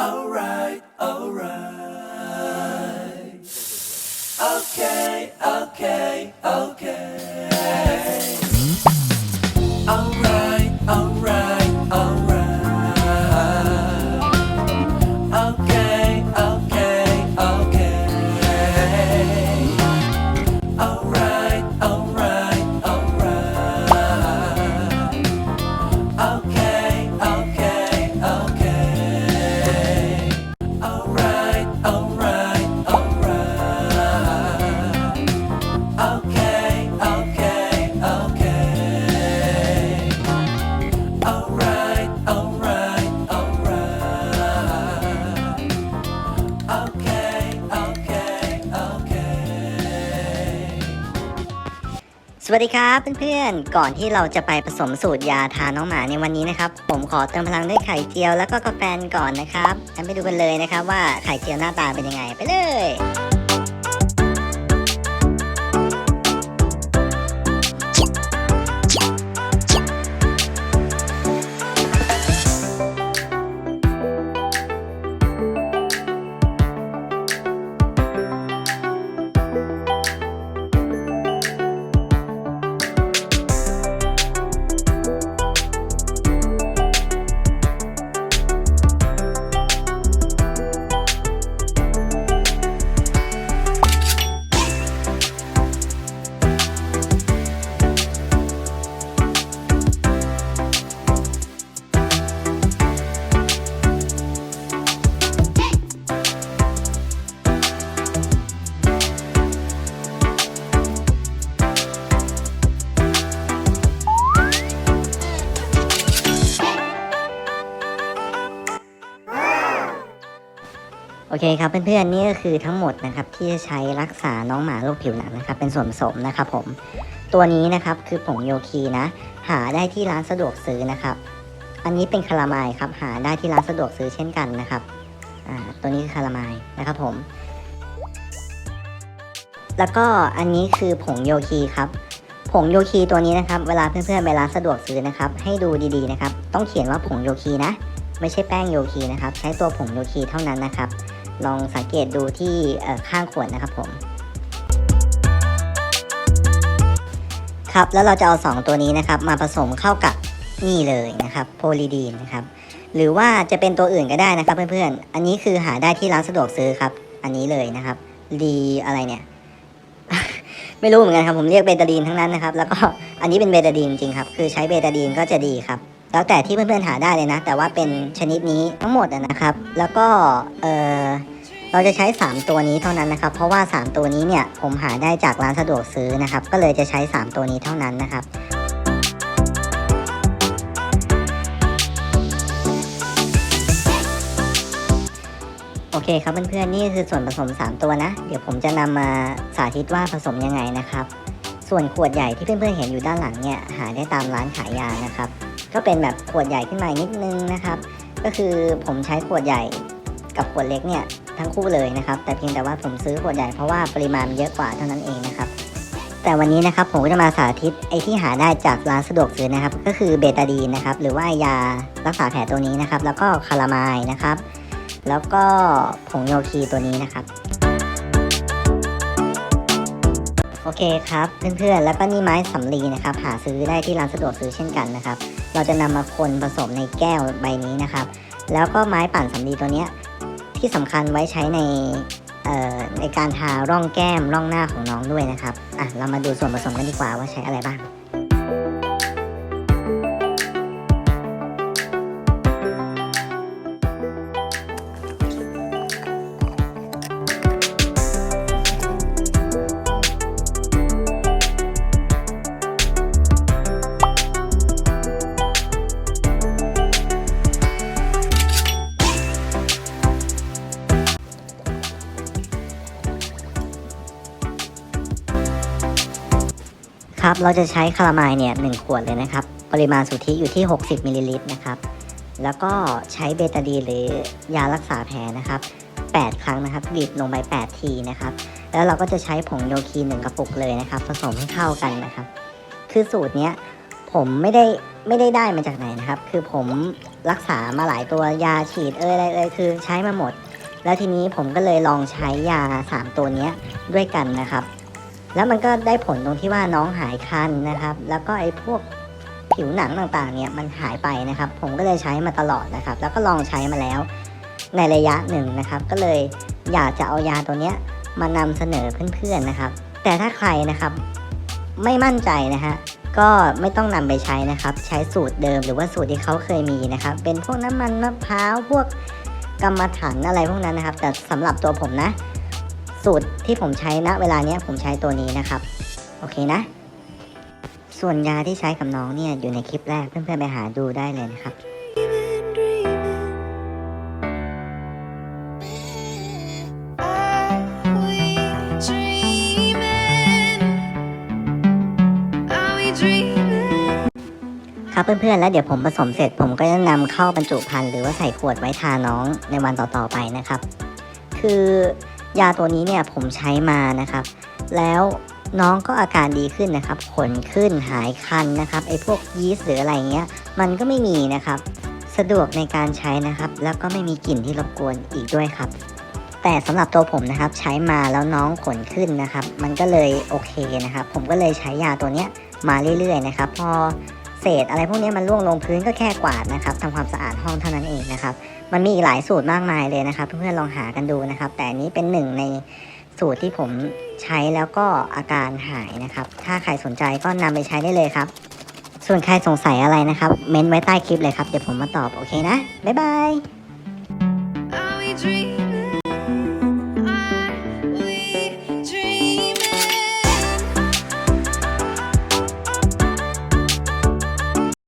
around. วัสดีครับเพื่อนๆ ก่อนที่เราจะไปผสมสูตรยาทาน้องหมาในวันนี้นะครับ ผมขอเติมพลังด้วยไข่เจียวแล้วก็กาแฟก่อนนะครับไปดูกันเลยนะครับว่าไข่เจียวหน้าตาเป็นยังไงไปเลย โอเคครับเพื่อนๆนี่ก็คือทั้งหมดนะครับที่จะใช้รักษาน้องหมาโรคผิวหนังนะครับเป็นส่วนผสมนะครับผมตัวนี้นะครับคือผงโยคีนะ หาได้ที่ร้านสะดวกซื้อนะครับ อันนี้เป็นคารามล์ครับหาได้ที่ร้านสะดวกซื้อเช่นกันนะครับตัวนี้คือคารามล์นะครับผม แล้วก็อันนี้คือผงโยคีครับผงโยคีตัวนี้นะครับเวลาเพื่อนๆไปร้านสะดวกซื้อนะครับให้ดูดีๆนะครับต้องเขียนว่าผงโยคีนะ ไม่ใช่แป้งโยคีนะครับใช้ตัวผงโยคีเท่านั้นนะครับ ลองสังเกตดูที่ข้างขวดนะครับผม ครับแล้วเราจะเอา 2 ตัวนี้นะครับ มาผสมเข้ากับนี่เลยนะครับ โพลีดีนนะครับ หรือว่าจะเป็นตัวอื่นก็ได้นะครับเพื่อนๆ อันนี้คือหาได้ที่ร้านสะดวกซื้อครับ อันนี้เลยนะครับดีอะไรเนี่ยไม่รู้เหมือนกันครับผมเรียกเบตาดีนทั้งนั้นนะครับ แล้วก็อันนี้เป็นเบตาดีนจริงครับ คือใช้เบตาดีนก็จะดีครับ แล้วแต่ที่เพื่อนๆหาได้เลยนะ แต่ว่าเป็นชนิดนี้ทั้งหมดนะครับ แล้วก็เออเราจะใช้ 3 ตัวนี้เท่านั้นนะครับ เพราะว่า 3 ตัวนี้เนี่ยผมหาได้จากร้านสะดวกซื้อนะครับ ก็เลยจะใช้ 3 ตัวนี้เท่านั้นนะครับโอเคครับเพื่อนๆนี่คือส่วนผสม 3 ตัวนะ เดี๋ยวผมจะนำมาสาธิตว่าผสมยังไงนะครับ ส่วนขวดใหญ่ที่เพื่อนๆเห็นอยู่ด้านหลังเนี่ยหาได้ตามร้านขายยานะครับ ก็เป็นแบบขวดใหญ่ขึ้นมานิดนึงนะครับ ก็คือผมใช้ขวดใหญ่กับขวดเล็กเนี่ยทั้งคู่เลยนะครับ แต่เพียงแต่ว่าผมซื้อขวดใหญ่เพราะว่าปริมาณเยอะกว่าเท่านั้นเองนะครับ แต่วันนี้นะครับผมก็จะมาสาธิตไอ้ที่หาได้จากร้านสะดวกซื้อนะครับ ก็คือเบตาดีนนะครับหรือว่ายารักษาแผลตัวนี้นะครับ แล้วก็คาราไมล์นะครับ แล้วก็ผงโยคีตัวนี้นะครับ โอเคครับเพื่อนๆแล้วก็นี่ไม้สำลีนะครับ หาซื้อได้ที่ร้านสะดวกซื้อเช่นกันนะครับ เราจะนำมาคนผสมในแก้วใบนี้นะครับ แล้วก็ไม้ปั่นสำลีตัวเนี้ยที่สำคัญไว้ใช้ในในการทาร่องแก้มร่องหน้าของน้องด้วยนะครับอะเรามาดูส่วนผสมกันดีกว่าว่าใช้อะไรบ้าง ครับเราจะใช้คาราไมล์เนี่ยหนึ่งขวดเลยนะครับ ปริมาณสุทธิอยู่ที่ 60มิลลิลิตรนะครับ แล้วก็ใช้เบตาดีหรือยารักษาแผลนะครับ 8 ครั้งนะครับบีบลงไป 8 ทีนะครับ แล้วเราก็จะใช้ผงโยคีหนึ่งกระปุกเลยนะครับ ผสมให้เข้ากันนะครับ คือสูตรเนี้ยผมไม่ได้ไม่ได้ได้มาจากไหนนะครับ คือผมรักษามาหลายตัวยาฉีดเอยอะไรเอยคือใช้มาหมด แล้วทีนี้ผมก็เลยลองใช้ยาสามตัวเนี้ยด้วยกันนะครับ แล้วมันก็ได้ผลตรงที่ว่าน้องหายคันนะครับ แล้วก็ไอ้พวกผิวหนังต่างๆเนี่ยมันหายไปนะครับ ผมก็เลยใช้มาตลอดนะครับ แล้วก็ลองใช้มาแล้ว ในระยะหนึ่งนะครับ ก็เลยอยากจะเอายาตัวเนี้ยมานำเสนอเพื่อนๆนะครับ แต่ถ้าใครนะครับไม่มั่นใจนะฮะก็ไม่ต้องนำไปใช้นะครับ ใช้สูตรเดิมหรือว่าสูตรที่เขาเคยมีนะครับ เป็นพวกน้ำมันมะพร้าวพวกกรรมฐานอะไรพวกนั้นนะครับ แต่สำหรับตัวผมนะ สูตรที่ผมใช้ณเวลาเนี้ยผมใช้ตัวนี้นะครับ โอเคนะ ส่วนยาที่ใช้กับน้องเนี่ยอยู่ในคลิปแรกเพื่อนๆไปหาดูได้เลยนะครับครับเพื่อนๆ แล้วเดี๋ยวผมผสมเสร็จผมก็จะนำเข้าบรรจุภัณฑ์หรือว่าใส่ขวดไว้ทาน้องในวันต่อๆไปนะครับ คือ ยาตัวนี้เนี่ยผมใช้มานะครับ แล้วน้องก็อาการดีขึ้นนะครับ ขนขึ้นหายคันนะครับไอ้พวกยีสต์หรืออะไรเงี้ย มันก็ไม่มีนะครับ สะดวกในการใช้นะครับ แล้วก็ไม่มีกลิ่นที่รบกวนอีกด้วยครับ แต่สำหรับตัวผมนะครับใช้มาแล้วน้องขนขึ้นนะครับ มันก็เลยโอเคนะครับ ผมก็เลยใช้ยาตัวเนี้ยมาเรื่อยๆนะครับ พอเศษอะไรพวกนี้มันร่วงลงพื้นก็แค่กวาดนะครับทำความสะอาดห้องเท่านั้นเองนะครับ มันมีอีกหลายสูตรมากมายเลยนะครับ เพื่อนๆลองหากันดูนะครับ แต่นี้เป็นหนึ่งในสูตรที่ผมใช้แล้วก็อาการหายนะครับ ถ้าใครสนใจก็นำไปใช้ได้เลยครับ ส่วนใครสงสัยอะไรนะครับ เม้นไว้ใต้คลิปเลยครับ เดี๋ยวผมมาตอบโอเคนะ บ๊ายบาย Are we?